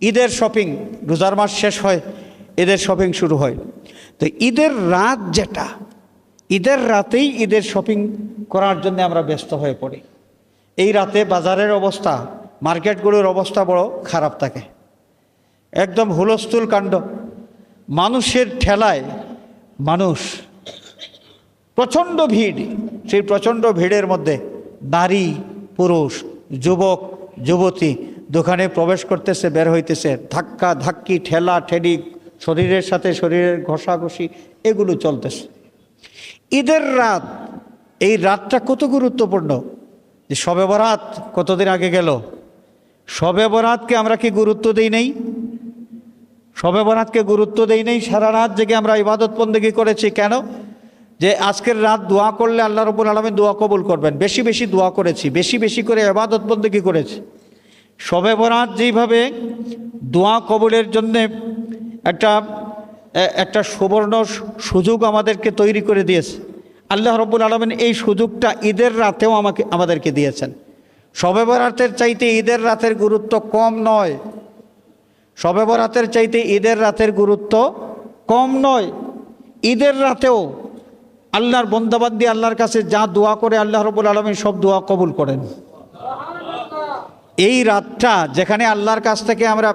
ঈদের শপিং, রোজার মাস শেষ হয়, ঈদের শপিং শুরু হয়। তো ঈদের রাত যেটা, ঈদের রাতেই ঈদের শপিং করার জন্য আমরা ব্যস্ত হয়ে পড়ি। এই রাতে বাজারের অবস্থা, মার্কেটগুলোর অবস্থা বড় খারাপ থাকে। একদম হুলস্থুল কাণ্ড। মানুষের ঠেলায় মানুষ, প্রচণ্ড ভিড়, সেই প্রচণ্ড ভিড়ের মধ্যে নারী, পুরুষ, যুবক, যুবতী দোকানে প্রবেশ করতেছে, বের হইতেছে। ধাক্কা, ধাক্কি, ঠেলা, ঠেলি, শরীরের সাথে শরীরের ঘষাঘষি, এগুলো চলতেছে। ঈদের রাত, এই রাতটা কত গুরুত্বপূর্ণ? যে শবে বরাত কতদিন আগে গেল? শবে বরাতকে আমরা কি গুরুত্ব দিই নেই? শবে বরাতকে গুরুত্ব দেই নেই? সারা রাত জেগে আমরা ইবাদত বন্দেগী করেছি কেন? যে আজকের রাত দোয়া করলে আল্লাহ রবুল আলমী দোয়া কবুল করবেন। বেশি বেশি দোয়া করেছি, বেশি বেশি করে ইবাদত বন্দেগী করেছি। শবে বরাত যেইভাবে দোয়া কবলের জন্যে একটা একটা সুবর্ণ সুযোগ আমাদেরকে তৈরি করে দিয়েছে। আল্লাহ রব্বুল আলমিন এই সুযোগটা ঈদের রাতেও আমাকে, আমাদেরকে দিয়েছেন। শবে বরাতের চাইতে ঈদের রাতের গুরুত্ব কম নয়। শবে বরাতের চাইতে ঈদের রাতের গুরুত্ব কম নয়। ঈদের রাতেও আল্লাহর বন্দাবান্দি আল্লাহর কাছে যা দোয়া করে আল্লাহ রবুল আলমী সব দোয়া কবুল করেন। এই রাতটা যেখানে আল্লাহর কাছ থেকে আমরা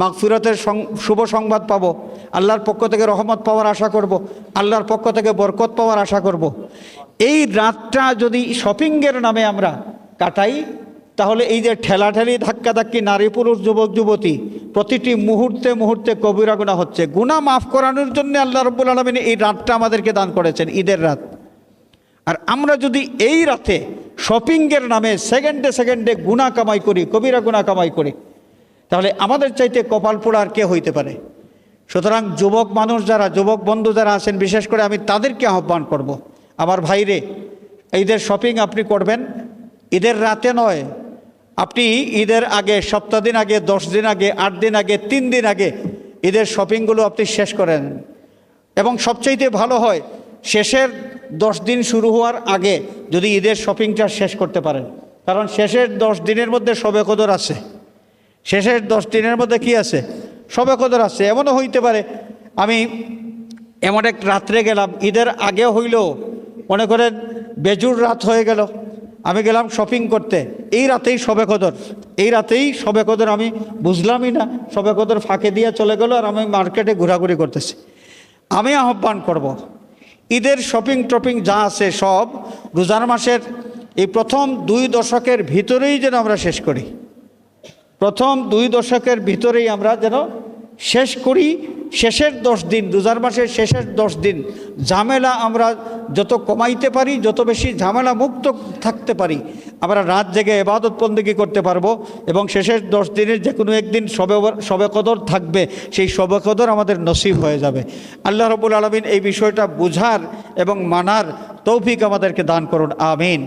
মাগফিরতের শুভ সংবাদ পাবো, আল্লাহর পক্ষ থেকে রহমত পাওয়ার আশা করব। আল্লাহর পক্ষ থেকে বরকত পাওয়ার আশা করব। এই রাতটা যদি শপিংয়ের নামে আমরা কাটাই, তাহলে এই যে ঠেলাঠেলি ধাক্কাধাক্কি নারী পুরুষ, যুবক, যুবতী, প্রতিটি মুহূর্তে মুহূর্তে কবিরা গুণা হচ্ছে গুণা মাফ করানোর জন্য আল্লাহ রব্বুল আলমিন এই রাতটা আমাদেরকে দান করেছেন, ঈদের রাত আর আমরা যদি এই রাতে শপিংয়ের নামে সেকেন্ডে সেকেন্ডে গুণা কামাই করি, কবিরা গুণা কামাই করি, তাহলে আমাদের চাইতে কপাল পোড়া আর কে হইতে পারে? সুতরাং যুবক মানুষ যারা, যুবক বন্ধু যারা আছেন, বিশেষ করে আমি তাদেরকে আহ্বান করব। আমার ভাইরে, ঈদের শপিং আপনি করবেন? ঈদের রাতে নয়। আপনি ঈদের আগে, সপ্তাহ দিন আগে, দশ দিন আগে, আট দিন আগে, তিন দিন আগে ঈদের শপিংগুলো আপনি শেষ করেন। এবং সবচাইতে ভালো হয়, শেষের দশ দিন শুরু হওয়ার আগে যদি ঈদের শপিংটা শেষ করতে পারেন। কারণ শেষের দশ দিনের মধ্যে সবে কদর আছে। শেষের দশ দিনের মধ্যে কি আছে? সবে কদর আছে। এমনও হইতে পারে, আমি এমন এক রাত্রে গেলাম, ঈদের আগে হইলেও, মনে করেন বেজুর রাত হয়ে গেল, আমি গেলাম শপিং করতে। এই রাতেই সবে কদর। এই রাতেই সবে কদর আমি বুঝলামই না সবে কদর ফাঁকে দিয়ে চলে গেল আর আমি মার্কেটে ঘোরাঘুরি করতেছি। আমি আহ্বান করব। ঈদের শপিং টপিং যা আছে সব রোজার মাসের এই প্রথম দুই দশকের ভিতরেই যেন আমরা শেষ করি। প্রথম দুই দশকের ভিতরেই আমরা যেন শেষ করি শেষের দশ দিন, রোজার মাসের শেষের দশ দিন, ঝামেলা আমরা যত কমাইতে পারি, যত বেশি ঝামেলা মুক্ত থাকতে পারি, আমরা রাত জেগে এবাদত বন্দেগী করতে পারব এবং শেষের দশ দিনের যে কোনো একদিন সবে সবে কদর থাকবে, সেই সবে কদর আমাদের নসিব হয়ে যাবে। আল্লাহ রবুল আলমিন এই বিষয়টা বুঝার এবং মানার তৌফিক আমাদেরকে দান করুন, আমিন।